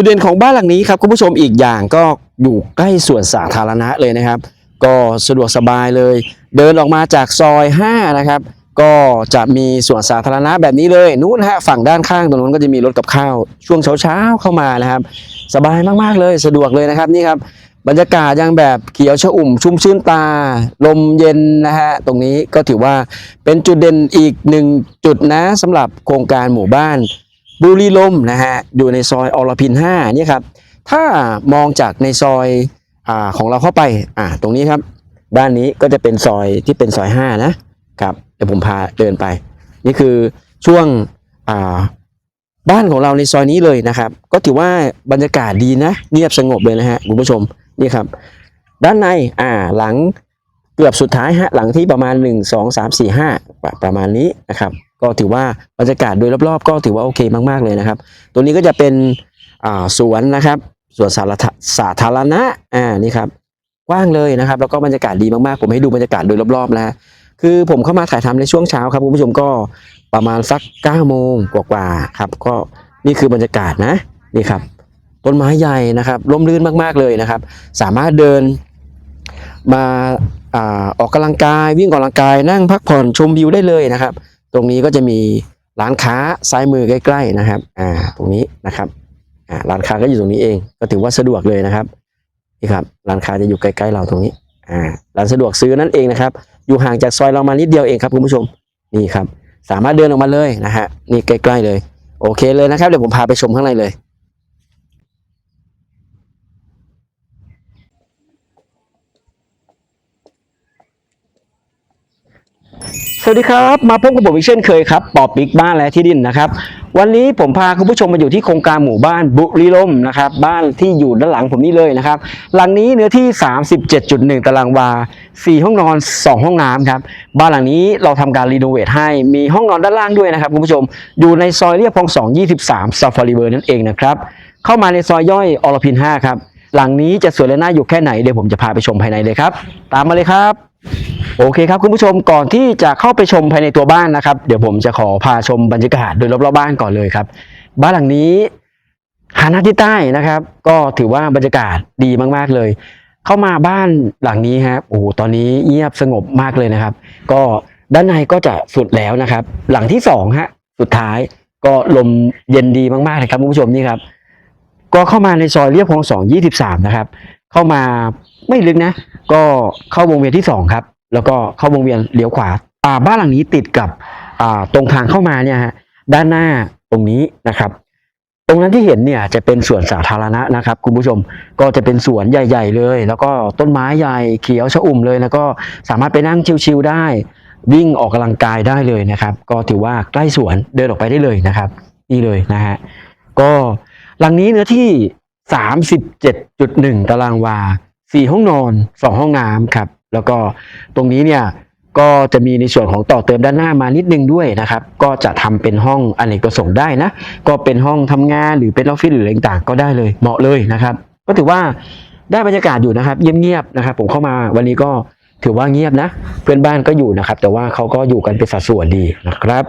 จุดเด่นของบ้านหลังนี้ครับคุณผู้ชมอีกอย่างก็อยู่ใกล้ส่วนสาธารณะเลยนะครับ ก็สะดวกสบายเลย เดินออกมาจากซอย 5 นะครับ ก็จะมีส่วนสาธารณะแบบนี้เลยนู้นฮะฝั่งด้านข้างตรงนู้นก็จะมีรถกับข้าว ช่วงเช้าๆเข้ามานะครับ สบายมากๆเลยสะดวกเลยนะครับนี่ครับบรรยากาศยังแบบเขียวชอุ่มชุ่มชื่นตา ลมเย็นนะฮะ ตรงนี้ก็ถือว่าเป็นจุดเด่นอีกหนึ่งจุดนะสำหรับโครงการหมู่บ้าน บุรีลมนะฮะอยู่ในซอยอรพิน5เนี่ยครับถ้ามองจากในซอยอาของเราเข้าไปอ่าตรงนี้ครับ ด้านนี้ก็จะเป็นซอยที่เป็นซอย5นะครับเดี๋ยวผมพาเดินไป นี่คือช่วงอ่าบ้านของเราในซอยนี้เลยนะครับ ก็ถือว่าบรรยากาศดีนะเงียบสงบเลยนะฮะคุณผู้ชมนี่ครับ ด้านในอ่าหลังเกือบสุดท้ายฮะหลังที่ประมาณ 1 2 3 4 5 ประมาณนี้นะครับ ก็ถือว่าบรรยากาศโดยรอบๆ ก็ถือว่าโอเคมากๆเลยนะครับ ตัวนี้ก็จะเป็นสวนนะครับสวนสาธารสาธารณะอ่านี่ครับกว้างเลยนะครับ แล้วก็บรรยากาศดีมากๆ ผมให้ดูบรรยากาศโดยรอบๆนะฮะคือผมเข้ามาถ่ายทำในช่วงเช้าครับคุณผู้ชมก็ประมาณสัก9โมงกว่าๆครับ ก็นี่คือบรรยากาศนะนี่ครับ ต้นไม้ใหญ่นะครับร่มรื่นมากๆเลยนะครับ สามารถเดินมาอาออกกำลังกายวิ่งออกกำลังกายนั่งพักผ่อนชมวิวได้เลยนะครับ ตรงนี้ก็จะมีร้านค้าซ้ายมือใกล้ๆนะครับอ่าตรงนี้นะครับอ่าร้านค้าก็อยู่ตรงนี้เอง ก็ถือว่าสะดวกเลยนะครับนี่ครับร้านค้าจะอยู่ใกล้ๆเราตรงนี้อ่าร้านสะดวกซื้อนั่นเองนะครับ อยู่ห่างจากซอยเรามานิดเดียวเองครับคุณผู้ชมนี่ครับ สามารถเดินออกมาเลยนะฮะนี่ใกล้ๆเลย โอเคเลยนะครับเดี๋ยวผมพาไปชมข้างในเลย สวัสดีครับ มาพบกับผมอีกเช่นเคยครับปอปิกบ้านและที่ดินนะครับ วันนี้ผมพาคุณผู้ชมมาอยู่ที่โครงการหมู่บ้านบุรีลมนะครับบ้านที่อยู่ด้านหลังผมนี่เลยนะครับ หลังนี้เนื้อที่ 37.1 ตารางวา 4 ห้องนอน 2 ห้องน้ำครับบ้านหลังนี้เราทำการรีโนเวทให้มีห้องนอนด้านล่างด้วยนะครับคุณผู้ชมอยู่ในซอยเรียบคลอง 2 23 ซาฟารีเวอร์นั่นเองนะครับเข้ามาในซอยย่อยอรพิน 5 ครับหลังนี้จะสวยและน่าอยู่แค่ไหนเดี๋ยวผมจะพาไปชมภายในเลยครับ ตามมาเลยครับ โอเคครับคุณผู้ชมก่อนที่จะเข้าไปชมภายในตัวบ้านนะครับ เดี๋ยวผมจะขอพาชมบรรยากาศโดยรอบๆบ้านก่อนเลยครับ บ้านหลังนี้หันหน้าที่ใต้นะครับ ก็ถือว่าบรรยากาศดีมากๆเลย เข้ามาบ้านหลังนี้ครับโอ้ตอนนี้เงียบสงบมากเลยนะครับ ก็ด้านในก็จะสุดแล้วนะครับ หลังที่สองฮะสุดท้ายก็ลมเย็นดีมากๆเลยครับคุณผู้ชมนี่ครับ ก็เข้ามาในซอยเรียบคลองสองยี่สิบสามนะครับ เข้ามาไม่ลึกนะ ก็เข้าวงเวียนที่สองครับ แล้วก็เข้าวงเวียนเลี้ยวขวาอ่าบ้านหลังนี้ติดกับอ่าตรงทางเข้ามาเนี่ยฮะด้านหน้าตรงนี้นะครับ ตรงนั้นที่เห็นเนี่ยจะเป็นสวนสาธารณะนะครับ คุณผู้ชมก็จะเป็นสวนใหญ่ ๆ เลย แล้วก็ต้นไม้ใหญ่เขียวชอุ่มเลย แล้วก็สามารถไปนั่งชิลๆได้ วิ่งออกกำลังกายได้เลยนะครับ ก็ถือว่าใกล้สวนเดินออกไปได้เลยนะครับ นี่เลยนะฮะก็หลังนี้เนื้อที่ 37.1 ตารางวา 4 ห้องนอน 2 ห้องน้ำครับ แล้วก็ตรงนี้เนี่ยก็จะมีในส่วนของต่อเติมด้านหน้ามานิดนึงด้วยนะครับ ก็จะทำเป็นห้องอเนกประสงค์ได้นะ ก็เป็นห้องทำงานหรือเป็นออฟฟิศหรืออะไรต่างๆก็ได้เลย เหมาะเลยนะครับ ก็ถือว่าได้บรรยากาศอยู่นะครับ เงียบๆนะครับ ผมเข้ามาวันนี้ก็ถือว่าเงียบนะ เพื่อนบ้านก็อยู่นะครับ แต่ว่าเขาก็อยู่กันเป็นสัดส่วนดีนะครับ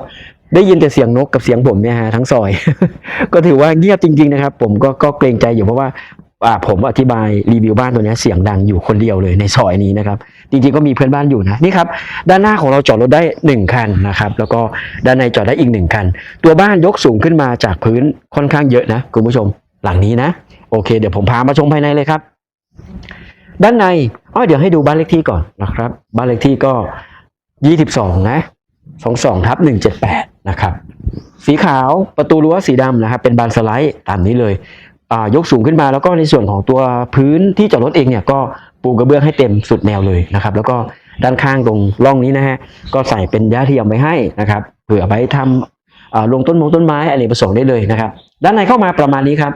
ได้ยินแต่เสียงนกกับเสียงผมเนี่ยฮะทั้งซอย ก็ถือว่าเงียบจริง ๆนะครับ ผมก็ก็เกรงใจอยู่เพราะว่า ผมอธิบายรีวิวบ้านตัวนี้เสียงดังอยู่คนเดียวเลยในซอยนี้นะครับ จริงๆก็มีเพื่อนบ้านอยู่นะนี่ครับด้านหน้าของเราจอดรถได้หนึ่งคันนะครับแล้วก็ด้านในจอดได้อีกหนึ่งคัน ตัวบ้านยกสูงขึ้นมาจากพื้นค่อนข้างเยอะนะคุณผู้ชมหลังนี้นะ โอเค เดี๋ยวผมพามาชมภายในเลยครับ ด้านในอ๋อเดี๋ยวให้ดูบ้านเลขที่ก่อนนะครับ บ้านเลขที่ก็ยี่สิบสองนะสองสองทับหนึ่งเจ็ดแปดนะครับ สีขาวประตูรั้วสีดำนะครับ เป็นบานสไลด์ตามนี้เลย ยกสูงขึ้นมา แล้วก็ในส่วนของตัวพื้นที่จอดรถเองเนี่ยก็ปูกระเบื้องให้เต็มสุดแนวเลยนะครับ แล้วก็ด้านข้างตรงร่องนี้นะฮะก็ใส่เป็นหญ้าเทียมไว้ให้นะครับเผื่อไว้ทำอ่าลงต้นมงต้นไม้อะไรประสงค์ได้เลยนะครับ ด้านในเข้ามาประมาณนี้ครับ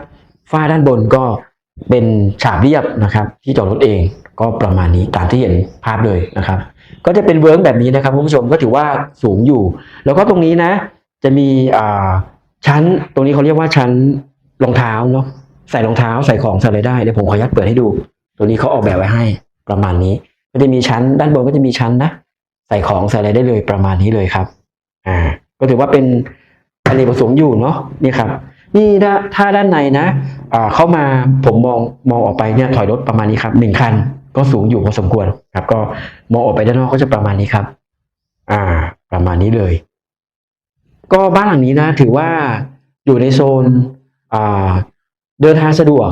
ฝ้าด้านบนก็เป็นฉาบเรียบนะครับ ที่จอดรถเองก็ประมาณนี้ตามที่เห็นภาพเลยนะครับ ก็จะเป็นเวิร์กแบบนี้นะครับคุณผู้ชมก็ถือว่าสูงอยู่ แล้วก็ตรงนี้นะ จะมีชั้นตรงนี้เขาเรียกว่าชั้นรองเท้าเนาะ ใส่รองเท้าใส่ของใส่อะไรได้เดี๋ยวผมขออนุญาตเปิดให้ดู ตัวนี้เขาออกแบบไว้ให้ประมาณนี้ก็จะมีชั้น ด้านบนก็จะมีชั้นนะ ใส่ของใส่อะไรได้เลยประมาณนี้เลยครับ อ่า ก็ถือว่าเป็นอเนกประสงอยู่เนาะนี่ครับ นี่ถ้าด้านในนะอ่าเข้ามาผมมองมองออกไปเนี่ยถอยรถประมาณนี้ครับหนึ่งคันก็สูงอยู่พอสมควรครับ ก็มองออกไปด้านนอกก็จะประมาณนี้ครับ อ่า ประมาณนี้เลย ก็บ้านหลังนี้นะ ถือว่าอยู่ในโซนอ่า เดินทางสะดวก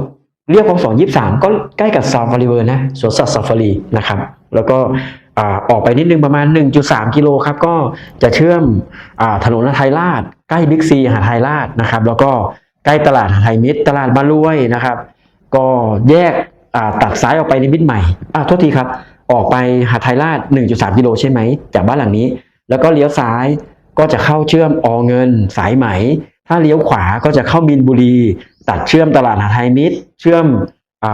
เรียบคลองสองยี่สามก็ใกล้กับซาฟารีเวิร์นะสวนสัตว์ซาฟารีนะครับ แล้วก็อออกไปนิดนึงประมาณ 1.3 กิโลครับ ก็จะเชื่อมอถนนหาไทยราช ใกล้บิ๊กซีหาไทยราชนะครับ แล้วก็ใกล้ตลาดหาไทยมิตร ตลาดบารวยนะครับ ก็แยกตัดซ้ายออกไปในมิตรใหม่อ่าโทษทีครับ ออกไปหาไทยราช 1.3 กิโลใช่ไหมจากบ้านหลังนี้ แล้วก็เลี้ยวซ้ายก็จะเข้าเชื่อมอเงินสายไหม ถ้าเลี้ยวขวาก็จะเข้ามินบุรี ตัดเชื่อมตลาดหาไทยมิตร เชื่อมอ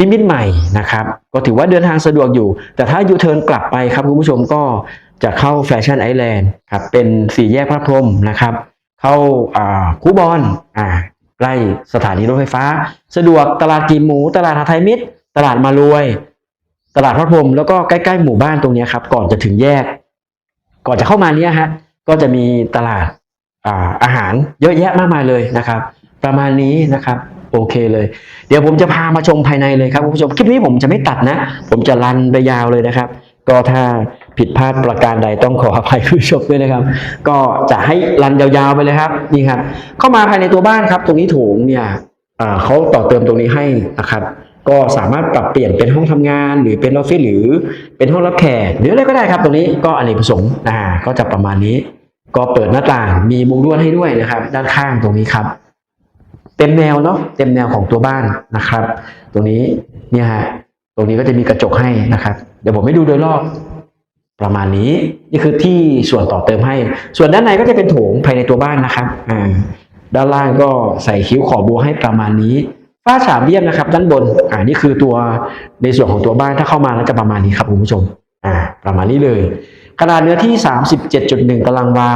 นิมิตรใหม่นะครับ ก็ถือว่าเดินทางสะดวกอยู่ แต่ถ้ายูเทิร์นกลับไปครับคุณผู้ชมก็จะเข้าแฟชั่นไอแลนด์ครับเป็นสี่แยกพระพรหมนะครับ เข้าคูบอนอ่าใกล้สถานีรถไฟฟ้า สะดวกตลาดกีหมู ตลาดหาไทยมิตร ตลาดมารวย ตลาดพระพรหมแล้วก็ใกล้ๆหมู่บ้านตรงนี้ครับ ก่อนจะถึงแยก ก่อนจะเข้ามาเนี้ยฮะก็จะมีตลาดอาอาหารเยอะแยะมากมายเลยนะครับ ประมาณนี้นะครับโอเคเลย เดี๋ยวผมจะพามาชมภายในเลยครับคุณผู้ชมคลิปนี้ผมจะไม่ตัดนะ ผมจะรันไปยาวเลยนะครับ ก็ถ้าผิดพลาดประการใดต้องขออภัยผู้ชมด้วยนะครับ ก็จะให้รันยาวๆไปเลยครับนี่ครับเข้ามาภายในตัวบ้านครับ ตรงนี้โถงเนี่ยอ่าเขาต่อเติมตรงนี้ให้นะครับ ก็สามารถปรับเปลี่ยนเป็นห้องทำงาน หรือเป็นออฟฟิศหรือเป็นห้องรับแขกหรืออะไรก็ได้ครับ ตรงนี้ก็อเนกประสงค์อ่าก็จะประมาณนี้ ก็เปิดหน้าต่างมีมุงลวดให้ด้วยนะครับ ด้านข้างตรงนี้ครับ เต็มแนวเนาะเต็มแนวของตัวบ้านนะครับ ตรงนี้เนี่ยฮะตรงนี้ก็จะมีกระจกให้นะครับ เดี๋ยวผมให้ดูโดยรอบประมาณนี้นี่คือที่ส่วนต่อเติมให้ ส่วนด้านในก็จะเป็นโถงภายในตัวบ้านนะครับอ่าด้านล่างก็ใส่คิ้วขอบบัวให้ประมาณนี้ฝ้าฉาบเรียบนะครับ ด้านบนอ่านี่คือตัวในส่วนของตัวบ้านถ้าเข้ามาแล้วจะประมาณนี้ครับคุณผู้ชมอ่าประมาณนี้เลย ขนาดเนื้อที่ 37.1 ตารางวา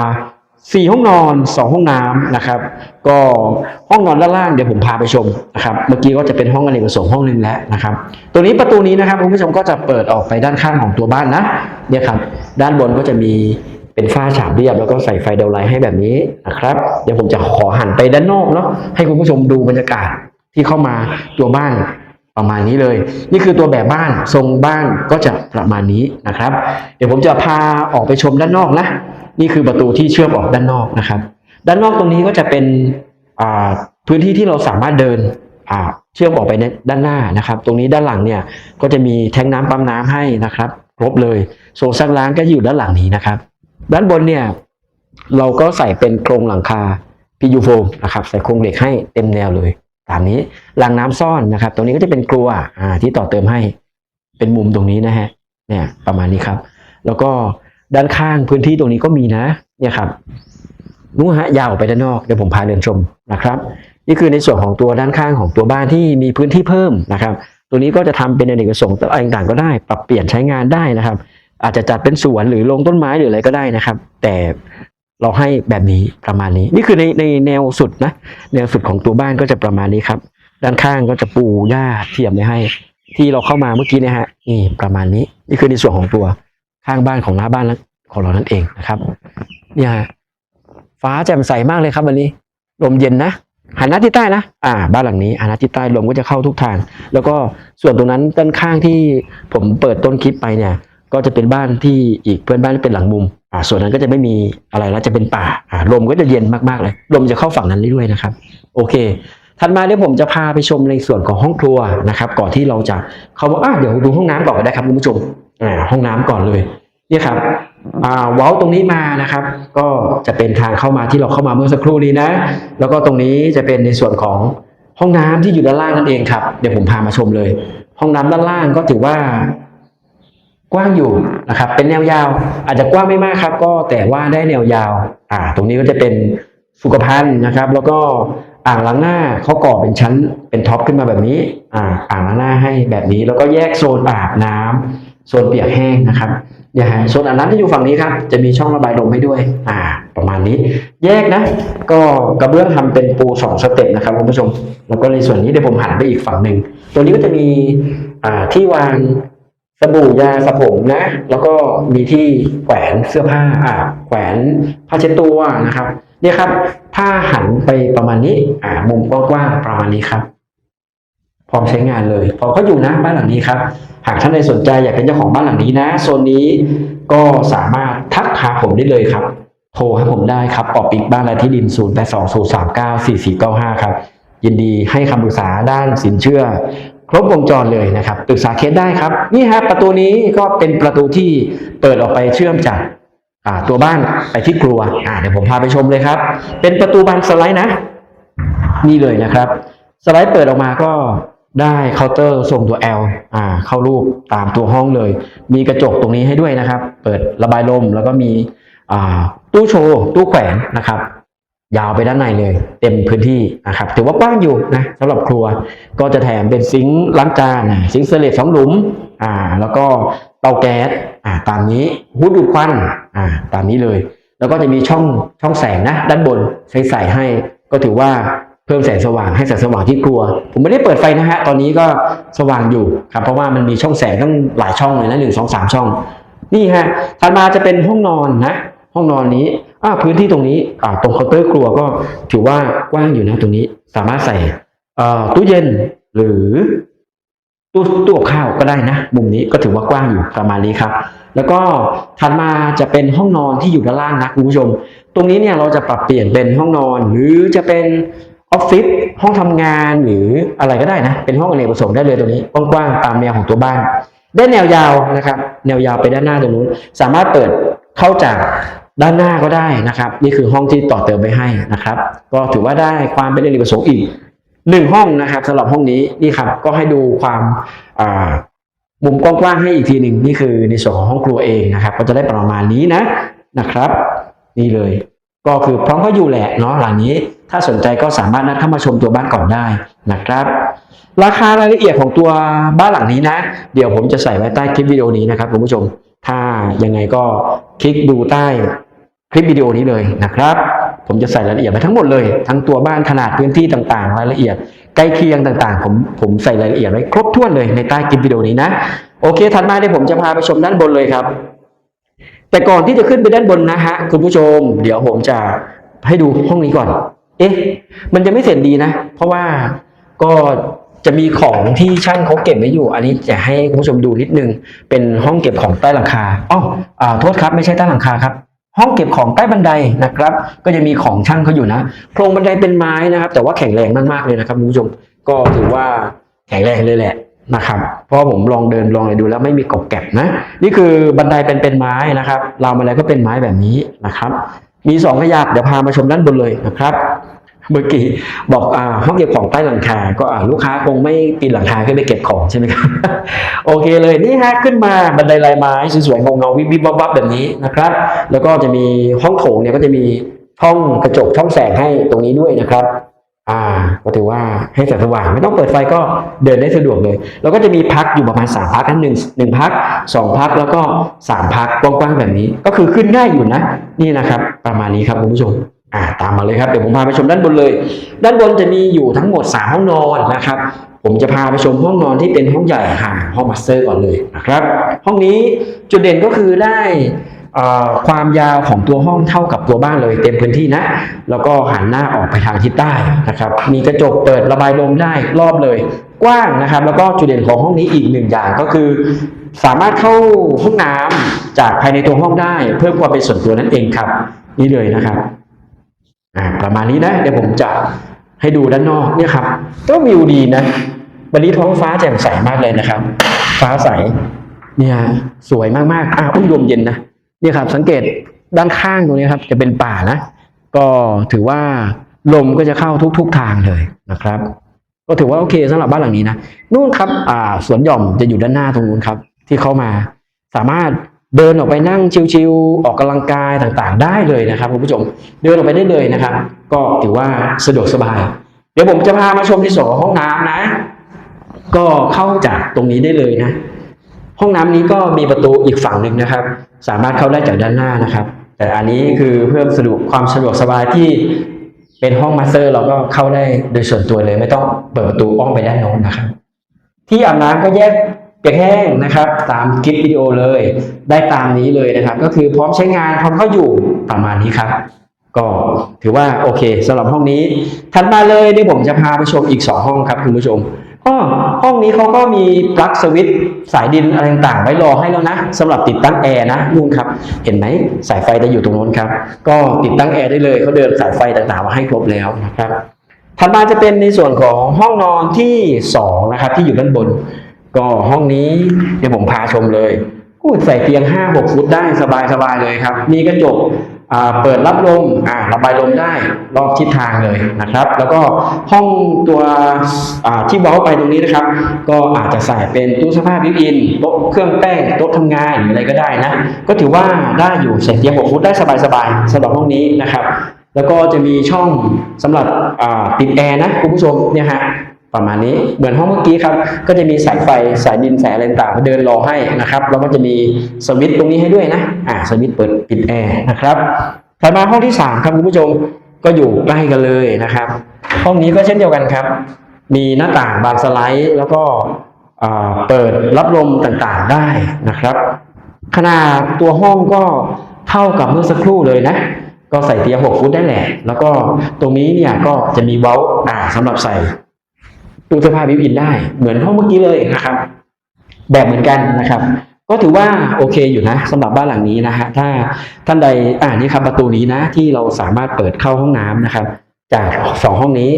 4ห้องนอน2ห้องน้ำนะครับ ก็ห้องนอนด้านล่างเดี๋ยวผมพาไปชมนะครับ เมื่อกี้ก็จะเป็นห้องอเนกประสงค์ห้องหนึงแล้วนะครับ ตัวนี้ประตูนี้นะครับคุณผู้ชมก็จะเปิดออกไปด้านข้างของตัวบ้านนะเนี่ยครับ ด้านบนก็จะมีเป็นฝ้าฉาบเรียบ แล้วก็ใส่ไฟเดลไลท์ให้แบบนี้นะครับ เดี๋ยวผมจะขอหันไปด้านนอกเนาะให้คุณผู้ชมดูบรรยากาศที่เข้ามาตัวบ้านประมาณนี้เลย นี่คือตัวแบบบ้านทรงบ้านก็จะประมาณนี้นะครับ เดี๋ยวผมจะพาออกไปชมด้านนอกนะ นี่คือประตูที่เชื่อมออกด้านนอกนะครับ ด้านนอกตรงนี้ก็จะเป็นพื้นที่ที่เราสามารถเดินเชื่อมออกไปในด้านหน้านะครับ ตรงนี้ด้านหลังเนี่ยก็จะมีแทงน้ำปั๊มน้ำให้นะครับครบเลยโซนซักล้างก็อยู่ด้านหลังนี้นะครับ ด้านบนเนี่ยเราก็ใส่เป็นโครงหลังคา PU foam นะครับใส่โครงเหล็กให้เต็มแนวเลยตามนี้รางน้ำซ่อนนะครับ ตรงนี้ก็จะเป็นกลัวที่ต่อเติมให้เป็นมุมตรงนี้นะฮะเนี่ยประมาณนี้ครับ แล้วก็ ด้านข้างพื้นที่ตรงนี้ก็มีนะ เนี่ยครับนู้ฮะยาวออกไปด้านนอกเดี๋ยวผมพาเดินชมนะครับ นี่คือในส่วนของตัวด้านข้างของตัวบ้านที่มีพื้นที่เพิ่มนะครับ ตัวนี้ก็จะทำเป็นอเนกประสงค์อะไรต่างๆก็ได้ ปรับเปลี่ยนใช้งานได้นะครับ อาจจะจัดเป็นสวนหรือลงต้นไม้หรืออะไรก็ได้นะครับ แต่เราให้แบบนี้ประมาณนี้ นี่คือในในแนวสุดนะ แนวสุดของตัวบ้านก็จะประมาณนี้ครับ ด้านข้างก็จะปูหญ้าเทียมไว้ให้ ที่เราเข้ามาเมื่อกี้นะฮะนี่ประมาณนี้ นี่คือในส่วนของตัว ข้างบ้านของหน้าบ้านของเรานั่นเองนะครับเนี่ยฮะฟ้าแจ่มใสมากเลยครับวันนี้ ลมเย็นนะหันหน้าทิศใต้นะ อ่า บ้านหลังนี้หันหน้าทิศใต้ลมก็จะเข้าทุกทาง แล้วก็ส่วนตรงนั้นด้านข้างที่ผมเปิดต้นคลิปไปเนี่ย ก็จะเป็นบ้านที่อีกเพื่อนบ้านที่เป็นหลังมุม อ่า ส่วนนั้นก็จะไม่มีอะไรแล้วจะเป็นป่า อ่า ลมก็จะเย็นมากๆเลย ลมจะเข้าฝั่งนั้นได้ด้วยนะครับ โอเค ถัดมาเดี๋ยวผมจะพาไปชมในส่วนของห้องครัวนะครับ ก่อนที่เราจะเขาบอกอะเดี๋ยวดูห้องน้ำก่อนก็ได้ครับคุณผู้ชมอ่าห้องน้ำก่อนเลยเนี่ยครับอ่าเว้าตรงนี้มานะครับ ก็จะเป็นทางเข้ามาที่เราเข้ามาเมื่อสักครู่นี้นะ แล้วก็ตรงนี้จะเป็นในส่วนของห้องน้ำที่อยู่ด้านล่างนั่นเองครับ เดี๋ยวผมพามาชมเลย ห้องน้ำด้านล่างก็ถือว่ากว้างอยู่นะครับ เป็นแนวยาว อาจจะกว้างไม่มากครับ ก็แต่ว่าได้แนวยาว อ่า ตรงนี้ก็จะเป็นสุขภัณฑ์นะครับ แล้วก็ อ่างล้างหน้าเขาก่อเป็นชั้นเป็นท็อปขึ้นมาแบบนี้ อ่าอ่างล้างหน้าให้แบบนี้ แล้วก็แยกโซนอาบน้ำโซนเปียกแห้งนะครับเนี่ยฮะโซนอาบน้ำที่อยู่ฝั่งนี้ครับจะมีช่องระบายลมให้ด้วย อ่า ประมาณนี้ แยกนะ ก็กระเบื้องทำเป็นปูสองสเต็ปนะครับคุณผู้ชมแล้วก็ในส่วนนี้เดี๋ยวผมหันไปอีกฝั่งหนึ่งตัวนี้ก็จะมีอ่าที่วาง สบู่ยาสระผมนะ แล้วก็มีที่แขวนเสื้อผ้าอ่าแขวนผ้าเช็ดตัวนะครับเนี่ยครับ ถ้าหันไปประมาณนี้ อ่า มุมกว้างๆประมาณนี้ครับ พร้อมใช้งานเลยพอเขาอยู่นะบ้านหลังนี้ครับ หากท่านใดสนใจอยากเป็นเจ้าของบ้านหลังนี้นะโซนนี้ก็สามารถทักหาผมได้เลยครับ โทรให้ผมได้ครับปอปิกบ้านและที่ดิน 0 8 2 0 3 9 4 4 9 5 ครับ ยินดีให้คำปรึกษาด้านสินเชื่อ ครบวงจรเลยนะครับปรึกษาเคสได้ครับ นี่ฮะประตูนี้ก็เป็นประตูที่เปิดออกไปเชื่อมจากตัวบ้านไปที่ครัวอ่าเดี๋ยวผมพาไปชมเลยครับ เป็นประตูบานสไลด์นะ นี่เลยนะครับ สไลด์เปิดออกมาก็ได้เคาน์เตอร์ทรงตัว L อ่า เข้ารูปตามตัวห้องเลย มีกระจกตรงนี้ให้ด้วยนะครับ เปิดระบายลมแล้วก็มีตู้โชว์ ตู้แขวนนะครับ ยาวไปด้านในเลย เต็มพื้นที่นะครับถือว่ากว้างอยู่นะสำหรับครัวก็จะแถมเป็นซิงค์ล้างจานซิงค์เตนเลสสองหลุมอ่า แล้วก็เตาแก๊สอ่าตามนี้ฮูดดูดควันอ่าตามนี้เลย แล้วก็จะมีช่องช่องแสงนะ ด้านบนใช้ใส่ให้ ก็ถือว่าเพิ่มแสงสว่างให้แสงสว่างที่ครัว ผมไม่ได้เปิดไฟนะฮะตอนนี้ก็สว่างอยู่ครับเพราะว่ามันมีช่องแสงตั้งหลายช่องเลยนะหนึ่งสองสามช่อง นี่ฮะถัดมาจะเป็นห้องนอนนะ ห้องนอนนี้อ่าพื้นที่ตรงนี้อ่าตรงเคาน์เตอร์ครัวก็ถือว่ากว้างอยู่นะตรงนี้สามารถใส่เอ่อตู้เย็นหรือตู้ตู้กับข้าวก็ได้นะ มุมนี้ก็ถือว่ากว้างอยู่ประมาณนี้ครับ แล้วก็ถัดมาจะเป็นห้องนอนที่อยู่ด้านล่างนะคุณผู้ชม ตรงนี้เนี่ยเราจะปรับเปลี่ยนเป็นห้องนอน หรือจะเป็นออฟฟิศห้องทำงานหรืออะไรก็ได้นะ เป็นห้องอเนกประสงค์ได้เลยตรงนี้กว้างๆตามแนวของตัวบ้านได้แนวยาวนะครับ แนวยาวไปด้านหน้าตรงนู้น สามารถเปิด เข้าจากด้านหน้าก็ได้นะครับ นี่คือห้องที่ต่อเติมไปให้นะครับ ก็ถือว่าได้ความเป็นอเนกประสงค์อีกหนึ่งห้องนะครับสำหรับห้องนี้นี่ครับก็ให้ดูความมุมกว้างๆให้อีกทีหนึ่งนี่คือในส่วนของห้องครัวเองนะครับ ก็จะได้ประมาณนี้นะนะครับ นี่เลย ก็คือพร้อมก็อยู่แหละเนาะหลังนี้ ถ้าสนใจก็สามารถนัดเข้ามาชมตัวบ้านก่อนได้นะครับ ราคารายละเอียดของตัวบ้านหลังนี้นะ เดี๋ยวผมจะใส่ไว้ใต้คลิปวิดีโอนี้นะครับคุณผู้ชม ถ้ายังไงก็คลิกดูใต้คลิปวิดีโอนี้เลยนะครับ ผมจะใส่รายละเอียดไปทั้งหมดเลย ทั้งตัวบ้านขนาดพื้นที่ต่างๆ รายละเอียดใกล้เคียงต่างๆ ผมผมใส่รายละเอียดไว้ครบถ้วนเลยในใต้คลิปวิดีโอนี้นะ โอเค ถัดมาเดี๋ยวผมจะพาไปชมด้านบนเลยครับ แต่ก่อนที่จะขึ้นไปด้านบนนะฮะคุณผู้ชม เดี๋ยวผมจะให้ดูห้องนี้ก่อน เอ๊ะ มันจะไม่เสร็จดีนะ เพราะว่าก็ จะมีของที่ช่างเขาเก็บไว้อยู่ อันนี้จะให้คุณผู้ชมดูนิดนึง เป็นห้องเก็บของใต้หลังคาอ๋ออโทษครับไม่ใช่ใต้หลังคาครับ ห้องเก็บของใต้บันไดนะครับ ก็จะมีของช่างเขาอยู่นะ โครงบันไดเป็นไม้นะครับ แต่ว่าแข็งแรงมากๆเลยนะครับคุณผู้ชม ก็ถือว่าแข็งแรงเลยแหละนะครับเพราะผมลองเดินลองอะไรดูแล้วไม่มีกบแก็บนะ นี่คือบันไดเป็นเป็นไม้นะครับราวบันไดก็เป็นไม้แบบนี้นะครับ มีสองขยักเดี๋ยวพามาชมด้านบนเลยนะครับ เมื่อกี้บอกอ่าห้องเก็บของใต้หลังคา ก็อ่าลูกค้าคงไม่ปีนหลังคาขึ้นไปเก็บของใช่ไหมครับ โอเคเลยนี่ฮะขึ้นมาบันไดลายไม้สวยๆเงาๆวิบวิบวับแบบนี้นะครับ แล้วก็จะมีห้องโถงเนี่ยก็จะมีช่องกระจกช่องแสงให้ตรงนี้ด้วยนะครับ อ่า ก็ถือว่าให้แสงสว่างไม่ต้องเปิดไฟก็เดินได้สะดวกเลย แล้วก็จะมีพักอยู่ประมาณสามพักนั้นหนึ่งหนึ่งพักสองพักแล้วก็สามพักกว้างๆแบบนี้ ก็คือขึ้นง่ายอยู่นะ นี่นะครับ ประมาณนี้ครับคุณผู้ชม อ่าตามมาเลยครับเดี๋ยวผมพาไปชมด้านบนเลย ด้านบนจะมีอยู่ทั้งหมด 3 ห้องนอนนะครับ ผมจะพาไปชมห้องนอนที่เป็นห้องใหญ่ห่างห้องมาสเตอร์ก่อนเลยนะครับ ห้องนี้จุดเด่นก็คือได้ความยาวของตัวห้องเท่ากับตัวบ้านเลยเต็มพื้นที่นะ แล้วก็หันหน้าออกไปทางทิศใต้นะครับ มีกระจกเปิดระบายลมได้รอบเลย กว้างนะครับ แล้วก็จุดเด่นของห้องนี้อีกหนึ่งอย่างก็คือ สามารถเข้าห้องน้ำจากภายในตัวห้องได้ เพิ่มความเป็นส่วนตัวนั่นเองครับ นี่เลยนะครับ อ่าประมาณนี้นะ เดี๋ยวผมจะให้ดูด้านนอกเนี่ยครับก็วิวดีนะวันนี้ท้องฟ้าแจ่มใสมากเลยนะครับ ฟ้าใส เนี่ย สวยมากๆอ่าอุ้ยลมเย็นนะเนี่ยครับ สังเกตด้านข้างตรงนี้ครับ จะเป็นป่านะ ก็ถือว่าลมก็จะเข้าทุก ๆทางเลยนะครับ ก็ถือว่าโอเคสำหรับบ้านหลังนี้นะนู่นครับ อ่าสวนหย่อมจะอยู่ด้านหน้าตรงนู้นครับ ที่เข้ามาสามารถ เดินออกไปนั่งชิวๆออกกำลังกายต่างๆ ได้เลยนะครับคุณผู้ชม เดินออกไปได้เลยนะครับ ก็ถือว่าสะดวกสบาย เดี๋ยวผมจะพามาชมที่ส่วนของห้องน้ำนะ ก็เข้าจากตรงนี้ได้เลยนะ ห้องน้ำนี้ก็มีประตูอีกฝั่งหนึ่งนะครับ สามารถเข้าได้จากด้านหน้านะครับ แต่อันนี้คือเพิ่มสะดวกความสะดวกสบายที่เป็นห้องมาสเตอร์เราก็เข้าได้โดยส่วนตัวเลย ไม่ต้องเปิดประตูอ้อมไปด้านโน้นนะครับ ที่อาบน้ำก็แยก เปียกแห้งนะครับตามคลิปวิดีโอเลย ได้ตามนี้เลยนะครับ ก็คือพร้อมใช้งานพร้อมเข้าอยู่ประมาณนี้ครับก็ถือว่าโอเคสำหรับห้องนี้ ถัดมาเลยเดี๋ยวผมจะพาไปชมอีก 2 ห้องครับคุณผู้ชมอ้อห้องนี้เขาก็มีปลั๊กสวิตช์สายดินอะไรต่างๆไว้รอให้แล้วนะสำหรับติดตั้งแอร์นะนู่นครับ เห็นไหมสายไฟจะอยู่ตรงนู้นครับ ก็ติดตั้งแอร์ได้เลยเขาเดินสายไฟต่างๆมาให้ครบแล้วนะครับถัดมาจะเป็นในส่วนของห้องนอนที่2นะครับที่อยู่ด้านบน ก็ห้องนี้เดี๋ยวผมพาชมเลยอู้ใส่เตียง5-6ฟุตได้สบายๆเลยครับ มีกระจกเปิดรับลมระบายลมได้รอบทิศทางเลยนะครับ แล้วก็ห้องตัวที่เว้าไปตรงนี้นะครับ ก็อาจจะใส่เป็นตู้เสื้อผ้าบิวอินโต๊ะเครื่องแป้งโต๊ะทำงานหรืออะไรก็ได้นะ ก็ถือว่าได้อยู่ใส่เตียง6ฟุตได้สบายๆสำหรับห้องนี้นะครับ แล้วก็จะมีช่องสำหรับติดแอร์นะคุณผู้ชมเนี่ยฮะ ประมาณนี้เหมือนห้องเมื่อกี้ครับ ก็จะมีสายไฟสายดินสายอะไรต่างๆเดินรอให้นะครับแล้วก็จะมีสวิตช์ตรงนี้ให้ด้วยนะอ่าสวิตช์เปิดปิดแอร์นะครับถัดมาห้องที่สามครับคุณผู้ชมก็อยู่ใกล้กันเลยนะครับ ห้องนี้ก็เช่นเดียวกันครับ มีหน้าต่างบานสไลด์แล้วก็เปิดรับลมต่างๆได้นะครับ ขนาดตัวห้องก็เท่ากับเมื่อสักครู่เลยนะ ก็ใส่เตียง6ฟุตได้แหละ แล้วก็ตรงนี้เนี่ยก็จะมีเว้าอ่าสำหรับใส่ ตู้เสื้อผ้าบิวอินได้ เหมือนห้องเมื่อกี้เลยนะครับ แบบเหมือนกันนะครับ ก็ถือว่าโอเคอยู่นะสำหรับบ้านหลังนี้นะฮะถ้าท่านใดอ่านี่ครับประตูนี้นะ ที่เราสามารถเปิดเข้าห้องน้ำนะครับ จากสองห้องนี้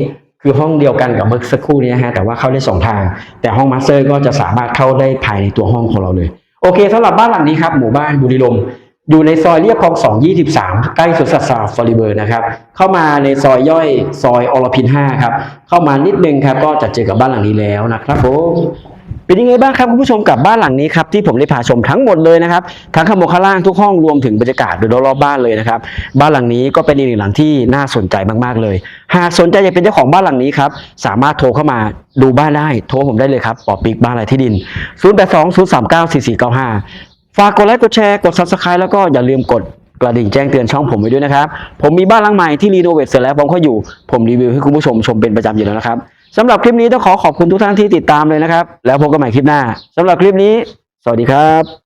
คือห้องเดียวกันกับเมื่อสักครู่นี้ฮะแต่ว่าเข้าได้สองทาง แต่ห้องมาสเตอร์ก็จะสามารถเข้าได้ภายในตัวห้องของเราเลย โอเคสำหรับบ้านหลังนี้ครับหมู่บ้านบุรีรมย์ อยู่ในซอยเรียบคลอง 2 23 ใกล้สวนสัตว์สาฟอริเบอร์นะครับ เข้ามาในซอยย่อยซอยอรพิน 5 ครับ เข้ามานิดนึงครับ ก็จะเจอกับบ้านหลังนี้แล้วนะครับผมเป็นยังไงบ้างครับคุณผู้ชมกับบ้านหลังนี้ครับที่ผมได้พาชมทั้งหมดเลยนะครับทั้งข้างบนข้างล่างทุกห้องรวมถึงบรรยากาศโดยรอบๆบ้านเลยนะครับบ้านหลังนี้ก็เป็นอีกหนึ่งหลังที่น่าสนใจมากๆเลย หากสนใจอยากเป็นเจ้าของบ้านหลังนี้ครับสามารถโทรเข้ามาดูบ้านได้โทรผมได้เลยครับปอปิกบ้านอะไรที่ดิน 0820394495 ฝากกดไลค์กดแชร์กด subscribe แล้วก็อย่าลืมกดกระดิ่งแจ้งเตือนช่องผมไว้ด้วยนะครับ ผมมีบ้านหลังใหม่ที่รีโนเวทเสร็จแล้วผมก็อยู่ ผมรีวิวให้คุณผู้ชมชมเป็นประจำอยู่แล้วนะครับสำหรับคลิปนี้ต้องขอขอบคุณทุกท่านที่ติดตามเลยนะครับ แล้วพบกันใหม่คลิปหน้าสำหรับคลิปนี้ สวัสดีครับ